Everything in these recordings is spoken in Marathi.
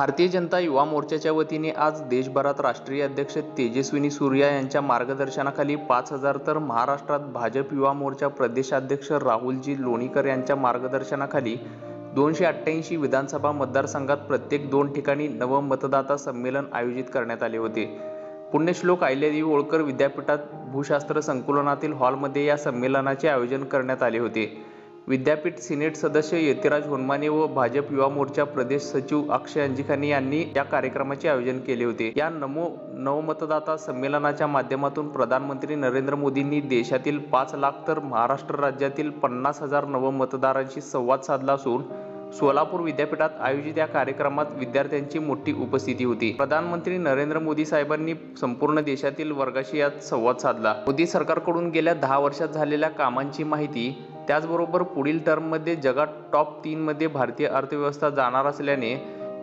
भारतीय जनता युवा मोर्चाच्या वतीने आज देशभरात राष्ट्रीय अध्यक्ष तेजस्विनी सूर्या यांच्या मार्गदर्शनाखाली पाच हजार तर महाराष्ट्रात भाजप युवा मोर्चा प्रदेशाध्यक्ष राहुलजी लोणीकर यांच्या मार्गदर्शनाखाली दोनशे अठ्ठ्याऐंशी विधानसभा मतदारसंघात प्रत्येक दोन ठिकाणी नवमतदाता संमेलन आयोजित करण्यात आले होते. पुण्यश्लोक आयल्यादेवी होळकर विद्यापीठात भूशास्त्र संकुलनातील हॉलमध्ये या संमेलनाचे आयोजन करण्यात आले होते. विद्यापीठ सिनेट सदस्य यतिराज होनमाने व भाजप युवा मोर्चा प्रदेश सचिव अक्षय अंजिखानी यांनी या कार्यक्रमाचे आयोजन केले होते. या नमो नवमतदाता संमेलनाच्या माध्यमातून प्रधानमंत्री नरेंद्र मोदींनी देशातील पाच लाख तर महाराष्ट्र राज्यातील पन्नास हजार नवमतदारांशी संवाद साधला असून सोलापूर विद्यापीठात आयोजित या कार्यक्रमात विद्यार्थ्यांची मोठी उपस्थिती होती. प्रधानमंत्री नरेंद्र मोदी साहेबांनी संपूर्ण देशातील वर्गाशी यात संवाद साधला. मोदी सरकारकडून गेल्या दहा वर्षात झालेल्या कामांची माहिती त्याचबरोबर पुढील टर्ममध्ये जगात टॉप तीनमध्ये भारतीय अर्थव्यवस्था जाणार असल्याने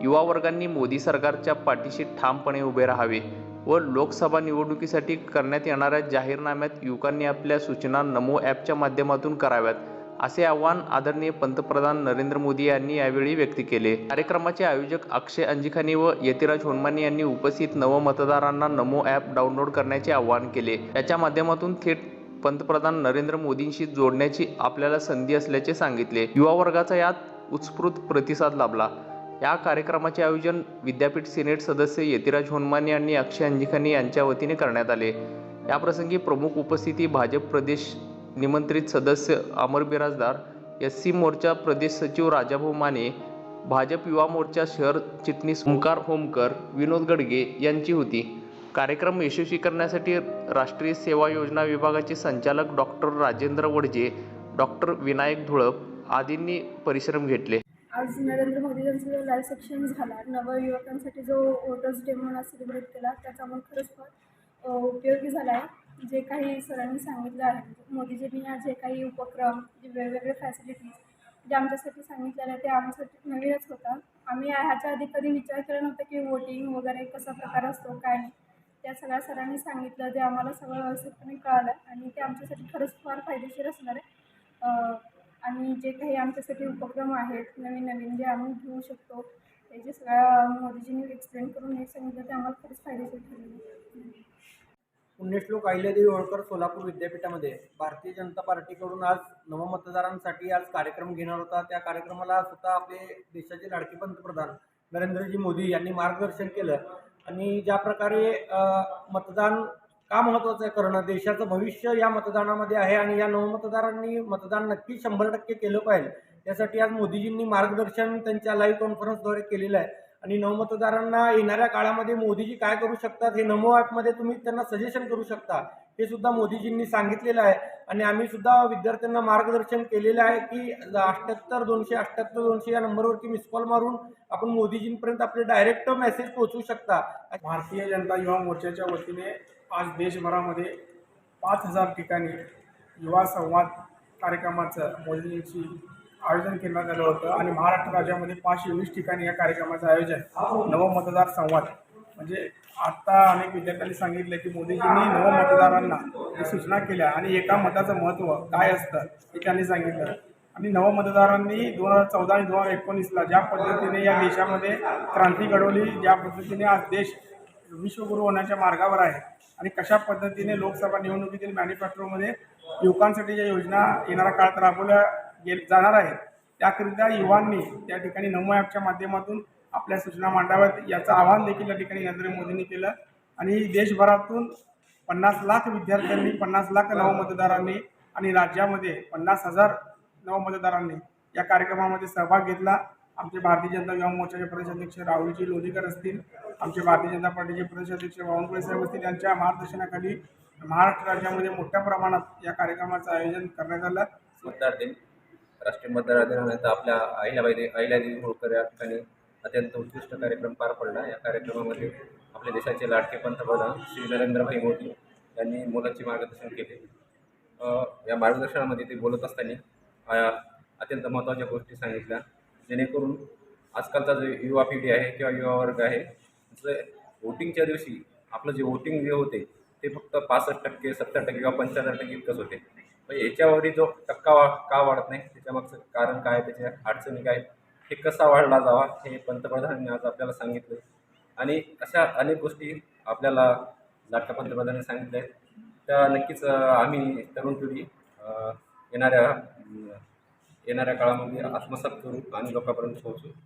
युवा वर्गांनी मोदी सरकारच्या पाठीशी ठामपणे उभे राहावे व लोकसभा निवडणुकीसाठी करण्यात येणाऱ्या जाहीरनाम्यात युवकांनी आपल्या सूचना नमो ॲपच्या माध्यमातून कराव्यात असे आवाहन आदरणीय पंतप्रधान नरेंद्र मोदी यांनी यावेळी व्यक्त केले. कार्यक्रमाचे आयोजक अक्षय अंजिखानी व यतिराज होनमानी यांनी उपस्थित नवमतदारांना नमो ॲप डाउनलोड करण्याचे आवाहन केले. याच्या माध्यमातून थेट पंतप्रधान नरेंद्र मोदींशी जोडण्याची आपल्याला संधी असल्याचे सांगितले. युवा वर्गाचा यात उत्स्फूर्त प्रतिसाद लाभला. या कार्यक्रमाचे आयोजन विद्यापीठ सिनेट सदस्य यतिराज होनमाने आणि अक्षय अंजिखानी यांच्या वतीने करण्यात आले. याप्रसंगी प्रमुख उपस्थिती भाजप प्रदेश निमंत्रित सदस्य अमर बिराजदार एस सी मोर्चा प्रदेश सचिव राजाभाऊ माने भाजप युवा मोर्चा शहर चिटणीस ओंकार होमकर विनोद गडगे यांची होती. कार्यक्रम यशस्वी करण्यासाठी राष्ट्रीय सेवा योजना विभागाचे संचालक डॉक्टर राजेंद्र वडजे डॉक्टर विनायक धुळप आदींनी परिश्रम घेतले. आज नरेंद्र मोदी यांचा जो लाईव्ह सेक्शन झाला नवयुवकांसाठी जो वोटर्स डे म्हणून सेलिब्रेट केला त्याचा मग खरंच फार उपयोगी झाला आहे. जे काही सरांनी सांगितलं आहे मोदीजींनी आज जे काही उपक्रम जे वेगवेगळे फॅसिलिटीज जे आमच्यासाठी सांगितलेलं आहे ते आमच्यासाठी नवीनच होता. आम्ही ह्याच्या आधी कधी विचार केला नव्हता की वोटिंग वगैरे कसा प्रकार असतो काय नाही. त्या सगळ्या सरांनी सांगितलं ते आम्हाला सगळं व्यवस्थितपणे कळालं आणि ते आमच्यासाठी खरंच फार फायदेशीर असणार आहे. आणि जे काही आमच्यासाठी उपक्रम आहेत नवीन नवीन जे आम्ही घेऊ शकतो ते जे सगळ्या मोदीजींनी एक्सप्लेन करून हे सांगितलं ते आम्हाला खरंच फायदेशीर ठरलेलं पुण्यश्लोक अहिल्यादेवी होळकर सोलापूर विद्यापीठामध्ये भारतीय जनता पार्टीकडून आज नवमतदारांसाठी आज कार्यक्रम घेणार होता. त्या कार्यक्रमाला स्वतः आपले देशाचे लाडके पंतप्रधान नरेंद्रजी मोदी यांनी मार्गदर्शन केलं. आणि ज्या प्रकारे मतदान का महत्त्वाचं आहे? करणं देशाचं भविष्य या मतदानामध्ये आहे आणि या नवमतदारांनी मतदान नक्की शंभर टक्के केलं पाहिजे. त्यासाठी आज मोदीजींनी मार्गदर्शन त्यांच्या लाईव्ह कॉन्फरन्सद्वारे केलेलं आहे. आणि नवमतदारांना येणाऱ्या काळामध्ये मोदीजी काय करू शकतात हे नमो ॲपमध्ये तुम्ही त्यांना सजेशन करू शकता. हे सुद्धा मोदीजींनी सांगितलेलं आहे. आणि आम्ही सुद्धा विद्यार्थ्यांना मार्गदर्शन केलेलं आहे की अठ्ठ्याहत्तर दोनशे अठ्ठ्याहत्तर दोनशे या नंबरवरती मिस कॉल मारून आपण मोदीजींपर्यंत आपले डायरेक्ट मेसेज पोहोचवू शकता. भारतीय जनता युवा मोर्चाच्या वतीने आज देशभरामध्ये पाच हजार ठिकाणी युवा संवाद कार्यक्रमाचं मोदीजींची आयोजन करण्यात आलं होतं. आणि महाराष्ट्र राज्यामध्ये पाचशे वीस ठिकाणी या कार्यक्रमाचं आयोजन नवमतदार संवाद म्हणजे आत्ता अनेक विद्यार्थ्यांनी सांगितलं की मोदीजींनी नव मतदारांना सूचना केल्या आणि एका मताचं महत्त्व काय असतं हे त्यांनी सांगितलं. आणि नवमतदारांनी दोन हजार चौदा आणि दोन हजार एकोणीसला ज्या पद्धतीने या देशामध्ये क्रांती घडवली ज्या पद्धतीने आज देश विश्वगुरू होण्याच्या मार्गावर आहे आणि कशा पद्धतीने लोकसभा निवडणुकीतील मॅनिफेस्टोमध्ये युवकांसाठी ज्या योजना येणाऱ्या काळात राबवल्या गे जाणार आहेत त्याकरिता युवांनी त्या ठिकाणी नमो ॲपच्या माध्यमातून आपल्या सूचना मांडाव्यात. याचं आवाहन देखील या ठिकाणी नरेंद्र मोदींनी केलं. आणि देशभरातून पन्नास लाख विद्यार्थ्यांनी पन्नास लाख नवमतदारांनी आणि राज्यामध्ये पन्नास हजार नवमतदारांनी या कार्यक्रमामध्ये सहभाग घेतला. आमचे भारतीय जनता युवा मोर्चाचे प्रदेशाध्यक्ष राहुलजी लोधीकर असतील आमचे भारतीय जनता पार्टीचे प्रदेशाध्यक्ष बावनकुळे साहेब असतील यांच्या मार्गदर्शनाखाली महाराष्ट्र राज्यामध्ये मोठ्या प्रमाणात या कार्यक्रमाचं आयोजन करण्यात आलं. मतदार दिन राष्ट्रीय मतदार दिनानिमित्त आपल्या अहिल्याबाई अहिल्यादेवी होळकर या ठिकाणी अत्यंत उत्कृष्ट कार्यक्रम पार पडला. या कार्यक्रमामध्ये आपल्या देशाचे लाडके पंतप्रधान श्री नरेंद्रभाई मोदी यांनी मुलांचे मार्गदर्शन केले. या मार्गदर्शनामध्ये ते बोलत असताना अत्यंत महत्त्वाच्या गोष्टी सांगितल्या. जेणेकरून आजकालचा जो युवा पिढी आहे किंवा युवा वर्ग आहे जे वोटिंगच्या दिवशी आपलं जे वोटिंग जे होते ते फक्त पासष्ट टक्के सत्तर टक्के किंवा पंच्याहत्तर टक्के इतकंच होते. पण याच्यावरही जो टक्का वा का वाढत नाही त्याच्यामागचं कारण काय त्याच्या अडचणी काय हे कसा वाढला जावा हे पंतप्रधानांनी आज आपल्याला सांगितलं आणि अशा अनेक गोष्टी आपल्याला लाडक्या पंतप्रधानांनी सांगितल्या आहेत त्या नक्कीच आम्ही तरुण पिढी येणाऱ्या येणाऱ्या काळामध्ये आत्मसात करू आणि लोकांपर्यंत पोहोचू.